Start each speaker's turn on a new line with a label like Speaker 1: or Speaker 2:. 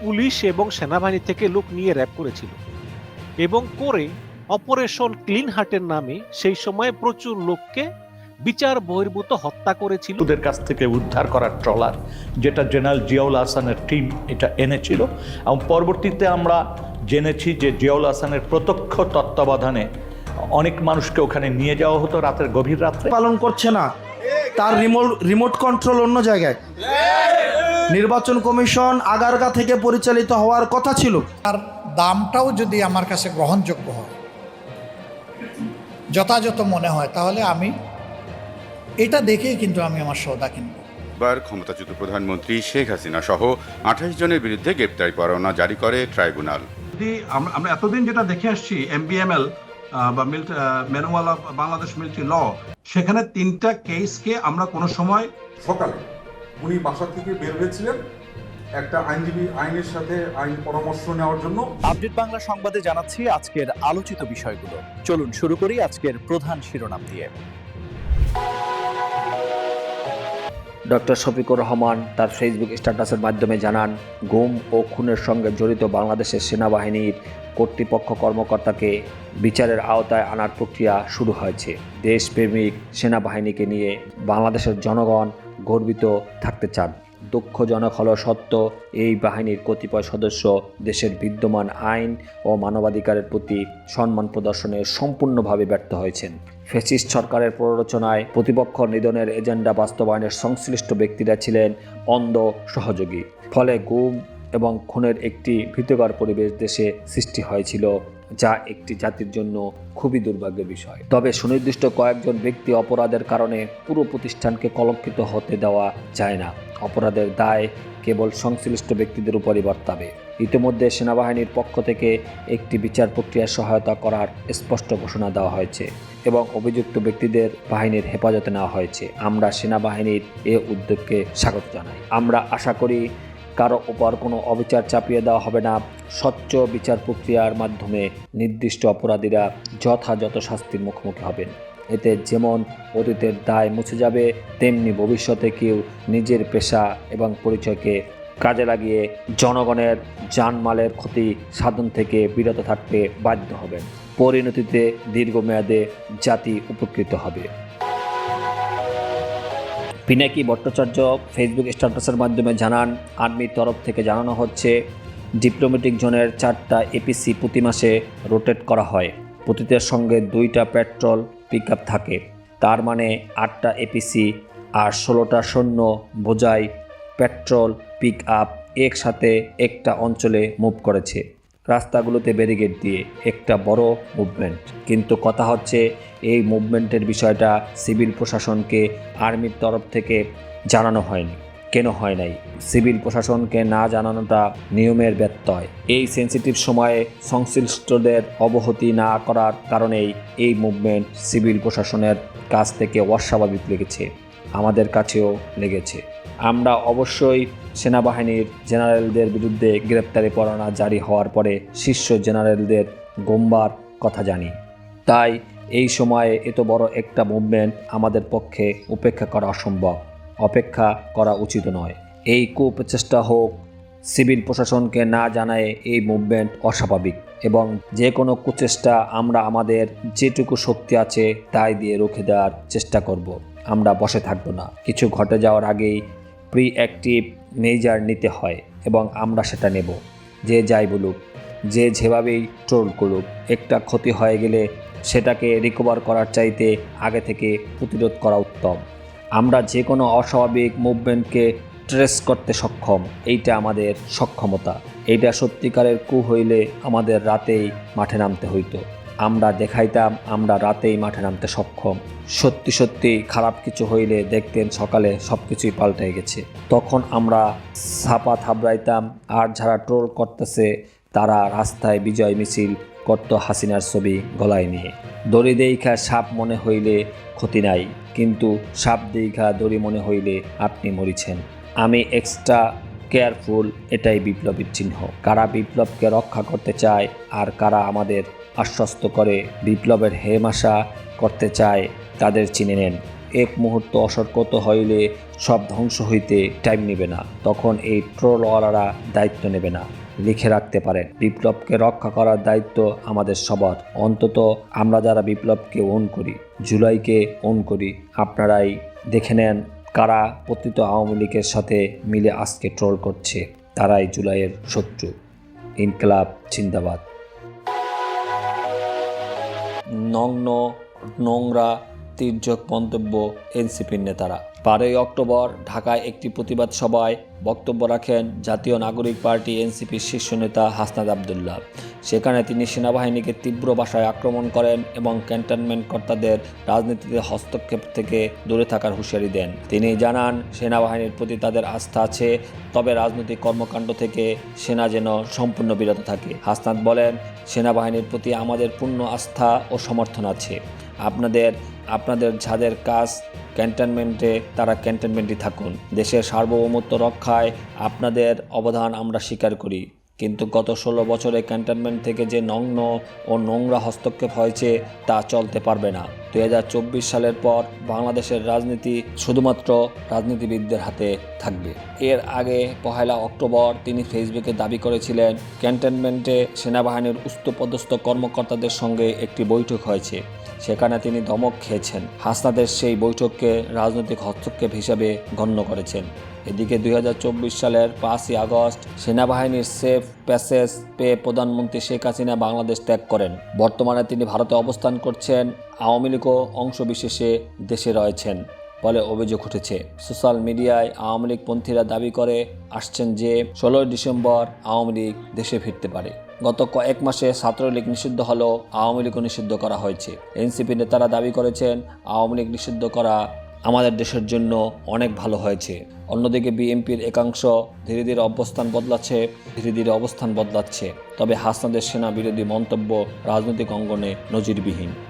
Speaker 1: Police এবং সেনাবাহিনী থেকে লোক নিয়ে র্যাব করেছিল। এবং করে অপারেশন ক্লিন হার্টের নামে সেই সময় প্রচুর লোককে বিচার বহির্ভূত হত্যা করেছিল।
Speaker 2: ওদের কাছ থেকে উদ্ধার করার ট্রলার যেটা জেনারেল জিয়াউল হাসানের টিম এটা এনেছিল। এবং পরবর্তীতে আমরা জেনেছি যে জিয়াউল হাসানের প্রত্যক্ষ তত্ত্বাবধানে অনেক মানুষকে ওখানে নিয়ে যাওয়া হতো রাতের গভীর রাত্রে।
Speaker 3: পালন করছে না। তার রিমোট রিমোট কন্ট্রোল অন্য জায়গায়। নির্বাচন কমিশন আগারগা থেকে পরিচালিত হওয়ার কথা ছিল।
Speaker 4: আর দামটাও যদি আমার কাছে গ্রহণযোগ্য হয় যথাযথ মনে হয় তাহলে আমি এটা দেখেই কিন্তু আমি আমার সৌদা কিনবো।
Speaker 5: বার ক্ষমতাচ্যুত প্রধানমন্ত্রী শেখ হাসিনা সহ আঠাশ জনের বিরুদ্ধে গ্রেপ্তারি পরোয়ানা জারি করে ট্রাইব্যুনাল।
Speaker 6: যদি আমরা এতদিন যেটা দেখে আসছি এমবিএমএল বা মিল্ট manual of Bangladesh military law সেখানে তিনটা কেসকে আমরা কোনো সময়
Speaker 7: সকালে উনি বাসা থেকে বের হয়েছিলেন একটা আইনজীবী আইনের সাথে আইন পরামর্শ নেওয়ার জন্য।
Speaker 8: আপডেট বাংলা সংবাদে জানাচ্ছি আজকের আলোচিত বিষয়গুলো। চলুন শুরু করি আজকের প্রধান শিরোনাম দিয়ে
Speaker 9: ডক্টর শফিকুর রহমান তার ফেসবুক স্ট্যাটাসের মাধ্যমে জানান গুম ও খুনের সঙ্গে জড়িত বাংলাদেশের সেনাবাহিনীর কর্তৃপক্ষ কর্মকর্তাকে বিচারের আওতায় আনার প্রক্রিয়া শুরু হয়েছে। দেশপ্রেমিক সেনাবাহিনীকে নিয়ে বাংলাদেশের জনগণ গর্বিত থাকতে চান। দুঃখজনক হল সত্য, এই বাহিনীর কতিপয় সদস্য দেশের বিদ্যমান আইন ও মানবাধিকারের প্রতি সম্মান প্রদর্শনে সম্পূর্ণভাবে ব্যর্থ হয়েছেন। ফেসিস্ট সরকারের প্ররোচনায় প্রতিপক্ষ নিধনের এজেন্ডা বাস্তবায়নের সংশ্লিষ্ট ব্যক্তিরা ছিলেন অন্ধ সহযোগী। ফলে গুম এবং খুনের একটি ভীতকর পরিবেশ দেশে সৃষ্টি হয়েছিল যা একটি জাতির জন্য খুবই দুর্ভাগ্যের বিষয়। তবে সুনির্দিষ্ট কয়েকজন ব্যক্তি অপরাধের কারণে পুরো প্রতিষ্ঠানকে কলঙ্কিত হতে দেওয়া যায় না। অপরাধের দায় কেবল সংশ্লিষ্ট ব্যক্তিদের উপরই বর্তাবে। ইতিমধ্যে সেনাবাহিনীর পক্ষ থেকে একটি বিচার প্রক্রিয়া সহায়তা করার স্পষ্ট ঘোষণা দেওয়া হয়েছে এবং অভিযুক্ত ব্যক্তিদের বাহিনীর হেফাজতে নেওয়া হয়েছে। আমরা সেনাবাহিনীর এ উদ্যোগকে স্বাগত জানাই। আমরা আশা করি কারও ওপর কোনো অবিচার চাপিয়ে দেওয়া হবে না। স্বচ্ছ বিচার প্রক্রিয়ার মাধ্যমে নির্দিষ্ট অপরাধীরা যথাযথ শাস্তির মুখোমুখি হবেন। এতে যেমন অতীতের দায় মুছে যাবে, তেমনি ভবিষ্যতে কেউ নিজের পেশা এবং পরিচয়কে কাজে লাগিয়ে জনগণের জানমালের ক্ষতি সাধন থেকে বিরত থাকতে বাধ্য হবেন। পরিণতিতে দীর্ঘমেয়াদে জাতি উপকৃত হবে। পিনাকি ভট্টাচার্য ফেসবুক স্ট্যাটাসের মাধ্যমে জানান, আর্মির তরফ থেকে জানানো হচ্ছে ডিপ্লোম্যাটিক জোনের চারটা এপিসি প্রতি মাসে রোটেট করা হয়। প্রতিটার সঙ্গে দুইটা পেট্রোল পিক থাকে। তার মানে আটটা এপিসি আর ষোলোটা সৈন্য বোঝাই পেট্রোল পিক আপ একসাথে একটা অঞ্চলে মুভ করেছে। রাস্তাগুলোতে ব্যারিকেড দিয়ে একটা বড় মুভমেন্ট কিন্তু কথা হচ্ছে, এই মুভমেন্টের বিষয়টা সিভিল প্রশাসনকে আর্মির তরফ থেকে জানানো হয়নি, কেন হয় নাই? সিভিল প্রশাসনকে না জানানোটা নিয়মের ব্যত্যয়। এই সেন্সিটিভ সময়ে সংশ্লিষ্টদের অবহতি না করার কারণেই এই মুভমেন্ট সিভিল প্রশাসনের কাছ থেকে অস্বাভাবিক লেগেছে, আমাদের কাছেও লেগেছে। আমরা অবশ্যই সেনাবাহিনীর জেনারেলদের বিরুদ্ধে গ্রেপ্তারি পরোয়ানা জারি হওয়ার পরে শীর্ষ জেনারেলদের গোমবার কথা জানি। তাই এই সময়ে এত বড় একটা মুভমেন্ট আমাদের পক্ষে উপেক্ষা করা অসম্ভব। অপেক্ষা করা উচিত নয়। এই কুপ্রচেষ্টা হোক, সিভিল প্রশাসনকে না জানায় এই মুভমেন্ট অস্বাভাবিক এবং যে কোনো কুচেষ্টা আমরা আমাদের যেটুকু শক্তি আছে তাই দিয়ে রুখে দেওয়ার চেষ্টা করব। আমরা বসে থাকব না। কিছু ঘটে যাওয়ার আগেই প্রি অ্যাক্টিভ মেজার নিতে হয় এবং আমরা সেটা নেব। যে যাই বলুক, যে যেভাবেই ট্রোল করুক, একটা ক্ষতি হয়ে গেলে সেটাকে রিকভার করার চাইতে আগে থেকে প্রতিরোধ করা উত্তম। আমরা যে কোনো অস্বাভাবিক মুভমেন্টকে ট্রেস করতে সক্ষম, এইটা আমাদের সক্ষমতা। এইটা সত্যিকারের কু হইলে আমাদের রাতেই মাঠে নামতে হইতো। আমরা দেখাইতাম, আমরা রাতেই মাঠে নামতে সক্ষম। সত্যি সত্যি খারাপ কিছু হইলে দেখতেন সকালে সব কিছুই পাল্টে গেছে। তখন আমরা ছাপা থাবড়াইতাম, আর যারা ট্রোল করতেছে, তারা রাস্তায় বিজয় মিছিল করত হাসিনার ছবি গলায় নিয়ে। দড়ি দেইখা সাপ মনে হইলে ক্ষতি নাই, কিন্তু সাপ দেইখা দড়ি মনে হইলে আপনি মরিছেন। আমি এক্সট্রা কেয়ারফুল এটাই বিপ্লবীর চিহ্ন। কারা বিপ্লবকে রক্ষা করতে চায়, আর কারা আমাদের আশ্বস্ত করে, বিপ্লবের হেমাশা করতে চায় তাদের চিনে নেন। এক মুহূর্ত অসর্কত হইলে সব ধ্বংস হইতে টাইম নেবে না। তখন এই ট্রোলওয়ালারা দায়িত্ব নেবে না। লিখে রাখতে পারেন, বিপ্লবকে রক্ষা করার দায়িত্ব আমাদের সবার। অন্তত আমরা যারা বিপ্লবকে ওন করি, জুলাইকে ওন করি, আপনারাই দেখে নেন কারা পতিত আওয়ামী লীগের সাথে মিলে আজকে ট্রোল করছে। তারাই জুলাইয়ের শত্রু। ইনকলাব, জিন্দাবাদ। নগ্ন নোংরা তির্যক মন্তব্য এনসিপির নেতারা। বারোই অক্টোবর ঢাকায় একটি প্রতিবাদ সভায় বক্তব্য রাখেন জাতীয় নাগরিক পার্টি এনসিপির শীর্ষ নেতা হাসনাদ আবদুল্লাহ। সেখানে তিনি সেনাবাহিনীকে তীব্র ভাষায় আক্রমণ করেন এবং ক্যান্টনমেন্ট কর্তাদের রাজনীতিতে হস্তক্ষেপ থেকে দূরে থাকার হুঁশিয়ারি দেন। তিনি জানান, সেনাবাহিনীর প্রতি তাদের আস্থা আছে, তবে রাজনৈতিক কর্মকাণ্ড থেকে সেনা যেন সম্পূর্ণ বিরত থাকে। হাসনাদ বলেন, সেনাবাহিনীর প্রতি আমাদের পূর্ণ আস্থা ও সমর্থন আছে। আপনাদের আপনাদের যাদের কাজ ক্যান্টনমেন্টে তারা ক্যান্টনমেন্টই থাকুন। দেশের সার্বভৌমত্ব রক্ষায় আপনাদের অবদান আমরা স্বীকার করি। কিন্তু গত ষোলো বছরে ক্যান্টনমেন্ট থেকে যে নগ্ন ও নোংরা হস্তক্ষেপ হয়েছে তা চলতে পারবে না। দুই হাজার চব্বিশ সালের পর বাংলাদেশের রাজনীতি শুধুমাত্র রাজনীতিবিদদের হাতে থাকবে। এর আগে পহেলা অক্টোবর তিনি ফেসবুকে দাবি করেছিলেন, ক্যান্টনমেন্টে সেনাবাহিনীর উচ্চপদস্থ কর্মকর্তাদের সঙ্গে একটি বৈঠক হয়েছে। সেখানে তিনি দমক খেয়েছেন। হাসনাদের সেই বৈঠককে রাজনৈতিক হস্তক্ষেপ হিসেবে গণ্য করেছেন। এদিকে দুই হাজার চব্বিশ সালের পাঁচই আগস্ট সেনাবাহিনীর সেফ প্যাসেজ পেয়ে প্রধানমন্ত্রী শেখ হাসিনা বাংলাদেশ ত্যাগ করেন। বর্তমানে তিনি ভারতে অবস্থান করছেন আওয়ামী লীগও অংশবিশেষে দেশে রয়েছেন বলে অভিযোগ উঠেছে। সোশ্যাল মিডিয়ায় আওয়ামী লীগপন্থীরা দাবি করে আসছেন যে, ষোলোই ডিসেম্বর আওয়ামী লীগ দেশে ফিরতে পারে। গত কয়েক মাসে ছাত্রলীগ নিষিদ্ধ হলেও আওয়ামী লীগও নিষিদ্ধ করা হয়েছে। এনসিপি নেতারা দাবি করেছেন, আওয়ামী লীগ নিষিদ্ধ করা আমাদের দেশের জন্য অনেক ভালো হয়েছে। অন্যদিকে বিএনপির একাংশ ধীরে ধীরে অবস্থান বদলাচ্ছে, ধীরে ধীরে অবস্থান বদলাচ্ছে। তবে হাসনাদের সেনা বিরোধী মন্তব্য রাজনৈতিক অঙ্গনে নজিরবিহীন।